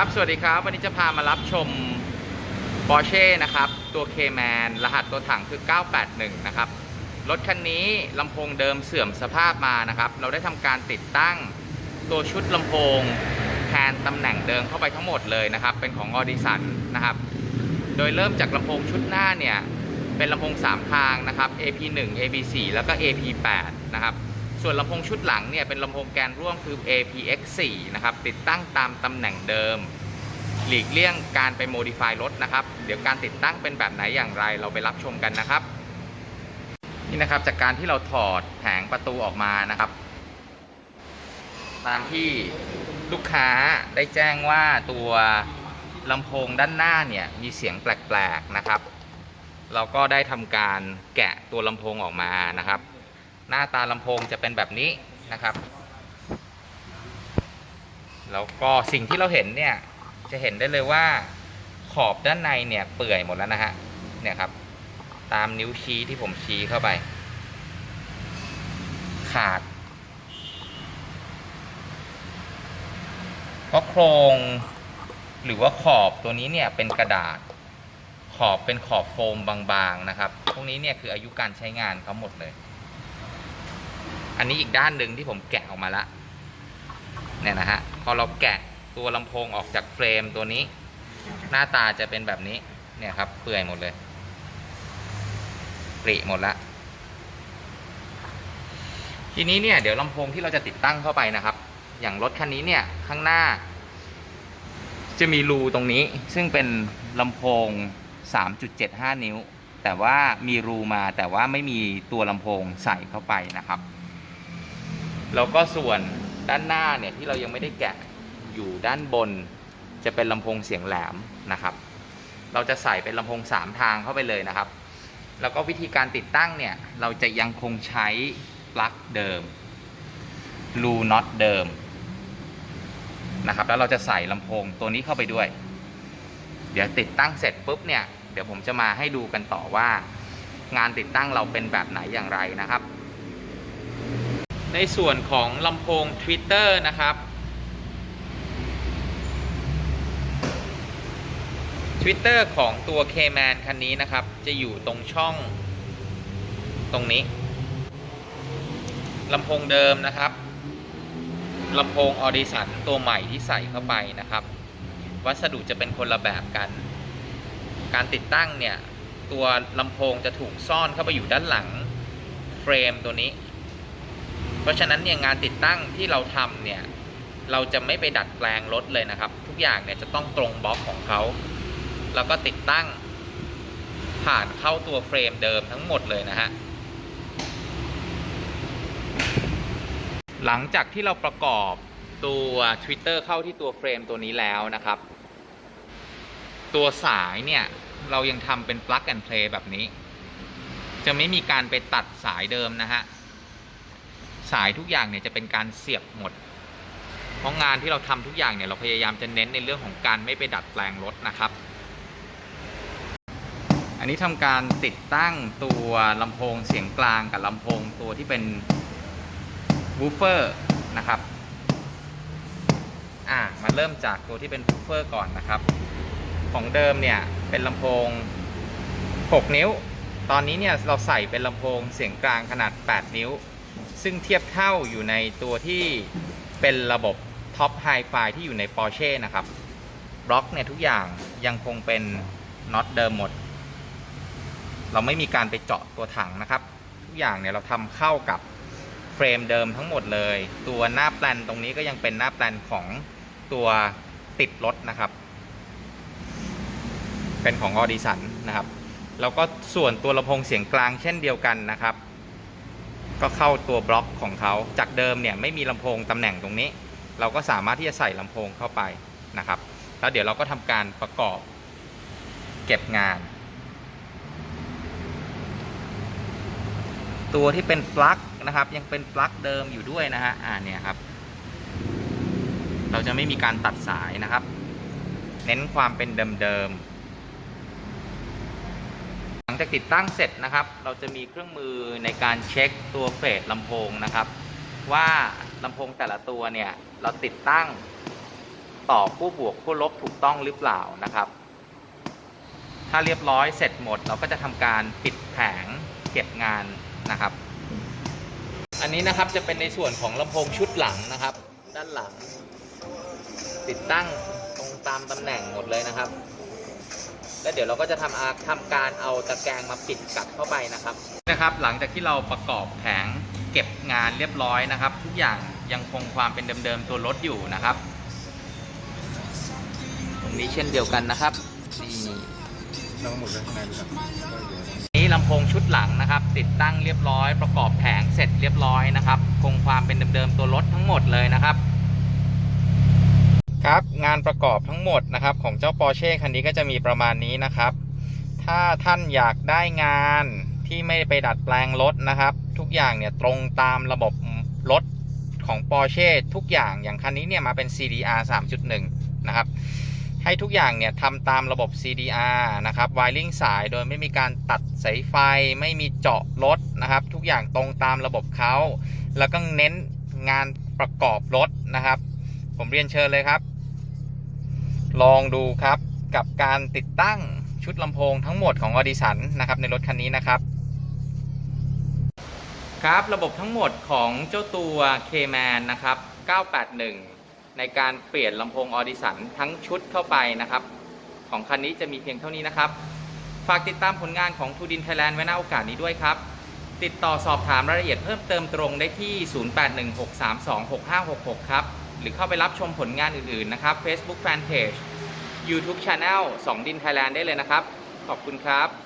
ครับ สวัสดีครับ วันนี้จะพามารับชม Porsche นะครับ ตัว Cayman รหัสตัวถังคือ 981 นะครับ รถคันนี้ลำโพงเดิมเสื่อมสภาพมานะครับ เราได้ทำการติดตั้งตัวชุดลำโพงแทนตำแหน่งเดิมเข้าไปทั้งหมดเลยนะครับ เป็นของ Audison นะครับ โดยเริ่มจากลำโพงชุดหน้าเนี่ย เป็นลำโพง 3 ทางนะครับ AP1 AP4 แล้วก็ AP8 นะครับ ส่วนลำโพงชุดหลังเนี่ยเป็นลำโพงแกนร่วมคือ APX4 นะครับติดตั้งตามตำแหน่งเดิม หลีกเลี่ยงการไปโมดิฟายรถนะครับ เดี๋ยวการติดตั้งเป็นแบบไหนอย่างไรเราไปรับชมกันนะครับ นี่นะครับจากการที่เราถอดแผงประตูออกมานะครับ ตามที่ลูกค้าได้แจ้งว่าตัวลำโพงด้านหน้าเนี่ยมีเสียงแปลกๆนะครับ เราก็ได้ทำการแกะตัวลำโพงออกมานะครับ หน้าตาลำโพงจะเป็นแบบนี้นะครับ แล้วก็สิ่งที่เราเห็นเนี่ย จะเห็นได้เลยว่าขอบด้านในเนี่ยเปื่อยหมดแล้วนะฮะ เนี่ยครับ ตามนิ้วชี้ที่ผมชี้เข้าไป ขาด เพราะโครงหรือว่าขอบตัวนี้เนี่ยเป็นกระดาษ ขอบเป็นขอบโฟมบางๆนะครับ พวกนี้เนี่ยคืออายุการใช้งานเขาหมดเลย อันนี้อีกด้านหนึ่งที่ผมแกะออกมาละเนี่ยนะฮะพอเราแกะตัวลำโพงออกจากเฟรมตัวนี้ หน้าตาจะเป็นแบบนี้เนี่ยครับเปื่อยหมดเลยปริหมดละทีนี้เนี่ยเดี๋ยวลำโพงที่เราจะติดตั้งเข้าไปนะครับ อย่างรถคันนี้เนี่ยข้างหน้า จะมีรูตรงนี้ ซึ่งเป็นลำโพง 3.75 นิ้ว แต่ว่ามีรูมาแต่ว่าไม่มีตัวลำโพงใส่เข้าไปนะครับ แล้วก็ส่วนด้านหน้าเนี่ยที่เรายังไม่ได้แกะอยู่ด้านบน จะเป็นลำโพงเสียงแหลมนะครับ เราจะใส่เป็นลำโพง 3 ทางเข้าไปเลยนะครับ แล้วก็วิธีการติดตั้งเนี่ยเราจะยังคงใช้ปลั๊กเดิมรูน็อตเดิมนะครับแล้วเราจะใส่ลำโพงตัวนี้เข้าไปด้วย เดี๋ยวติดตั้งเสร็จปุ๊บเนี่ยเดี๋ยวผมจะมาให้ดูกันต่อว่า งานติดตั้งเราเป็นแบบไหนอย่างไรนะครับ ในส่วนของลำโพง Twitter นะครับ Twitter ของตัว K-Man คันนี้นะครับ จะอยู่ตรงช่องตรงนี้ลำโพงเดิมนะครับลำโพงออดิสันตัวใหม่ที่ใส่เข้าไปนะครับ วัสดุจะเป็นคนละแบบกัน การติดตั้งเนี่ย ตัวลำโพงจะถูกซ่อนเข้าไปอยู่ด้านหลังเฟรมตัวนี้ เพราะฉะนั้นเนี่ยงานติดตั้งที่เราทำเนี่ยเราจะไม่ไปดัดแปลงรถเลยนะครับ ทุกอย่างเนี่ยจะต้องตรงบล็อกของเขา แล้วก็ติดตั้งผ่านเข้าตัวเฟรมเดิมทั้งหมดเลยนะฮะหลังจากที่เราประกอบตัว Twitter เข้าที่ตัวเฟรมตัวนี้แล้วนะครับ ตัวสายเนี่ยเรายังทำเป็น plug and play แบบนี้ จะไม่มีการไปตัดสายเดิมนะฮะ สายทุกอย่างเนี่ยจะเป็นการเสียบหมด เพราะงานที่เราทำทุกอย่างเนี่ยเราพยายามจะเน้นในเรื่องของการไม่ไปดัดแปลงรถนะครับ อันนี้ทำการติดตั้งตัวลำโพงเสียงกลางกับลำโพงตัวที่เป็นวูฟเฟอร์นะครับอ่ามาเริ่มจากตัวที่เป็นวูฟเฟอร์ก่อนนะครับ ของเดิมเนี่ยเป็นลำโพง 6 นิ้ว ตอนนี้เนี่ยเราใส่เป็นลำโพงเสียงกลางขนาด 8 นิ้ว ซึ่งเทียบเท่าอยู่ในตัวที่เป็นระบบท็อปไฮไฟที่อยู่ใน Porsche นะครับบล็อกเนี่ยทุกอย่างยังคงเป็นน็อตเดิมหมด เราไม่มีการไปเจาะตัวถังนะครับ ทุกอย่างเนี่ยเราทำเข้ากับเฟรมเดิมทั้งหมดเลย ตัวหน้าแปลนตรงนี้ก็ยังเป็นหน้าแปลนของตัวติดรถนะครับ เป็นของออดิสันนะครับ แล้วก็ส่วนตัวลำโพงเสียงกลางเช่นเดียวกันนะครับ ก็เข้าตัวบล็อกของเขา จากเดิมเนี่ยไม่มีลำโพงตำแหน่งตรงนี้ เราก็สามารถที่จะใส่ลำโพงเข้าไปนะครับ แล้วเดี๋ยวเราก็ทำการประกอบเก็บงาน ตัวที่เป็นปลั๊กนะครับ ยังเป็นปลั๊กเดิมอยู่ด้วยนะฮะอ่าเนี่ยครับ เราจะไม่มีการตัดสายนะครับ เน้นความเป็นเดิมๆ หลังจากติดตั้งเสร็จนะครับ เราจะมีเครื่องมือในการเช็คตัวเฟสลำโพงนะครับ ว่าลำโพงแต่ละตัวเนี่ยเราติดตั้งต่อคู่บวกคู่ลบถูกต้องหรือเปล่านะครับ ถ้าเรียบร้อยเสร็จหมด เราก็จะทำการปิดแผงเก็บงานนะครับ อันนี้นะครับจะเป็นในส่วนของลำโพงชุดหลังนะครับ ด้านหลัง ติดตั้งตรงตามตำแหน่งหมดเลยนะครับ แล้วเดี๋ยวเราก็จะทำอาทำการเอาตะแกรงมาปิดกลับเข้าไปนะครับ นะครับ หลังจากที่เราประกอบแผงเก็บงานเรียบร้อยนะครับ ทุกอย่างยังคงความเป็นเดิมๆตัวรถอยู่นะครับ ตรงนี้เช่นเดียวกันนะครับนี่เราหมดเลยข้างในเลยครับนี้ลำโพงชุดหลังนะครับ ติดตั้งเรียบร้อย ประกอบแผงเสร็จเรียบร้อยนะครับ คงความเป็นเดิมๆตัวรถทั้งหมดเลยนะครับ ครับงานประกอบทั้งหมดนะครับของเจ้า Porsche คันนี้ก็จะมีประมาณนี้นะครับ ถ้าท่านอยากได้งานที่ไม่ไปดัดแปลงรถนะครับ ทุกอย่างเนี่ยตรงตามระบบรถของ Porsche ทุกอย่างอย่างคันนี้เนี่ยมาเป็น CDR 3.1 นะครับ ให้ทุกอย่างเนี่ยทำตามระบบ CDR นะครับ wiring สายโดยไม่มีการตัดสายไฟไม่มีเจาะรถนะครับ ทุกอย่างตรงตามระบบเขาแล้วก็เน้นงานประกอบรถนะครับ ผมเรียนเชิญเลยครับ ลองดูครับกับการติดตั้งชุดลำโพงทั้งหมดของออดิสันนะครับในรถคันนี้นะครับ ครับระบบทั้งหมดของเจ้าตัว K-Man นะครับ 981 ในการเปลี่ยนลำโพงออดิสันทั้งชุดเข้าไปนะครับ ของคันนี้จะมีเพียงเท่านี้นะครับ ฝากติดตามผลงานของทูดินไทยแลนด์ไว้ณโอกาสนี้ด้วยครับ ติดต่อสอบถามรายละเอียดเพิ่มเติมตรงได้ที่ 0816326566 ครับ หรือเข้าไปรับชมผลงานอื่นๆนะครับ Facebook Fanpage YouTube Channel 2 ดินไทยแลนด์ได้เลยนะครับ ขอบคุณครับ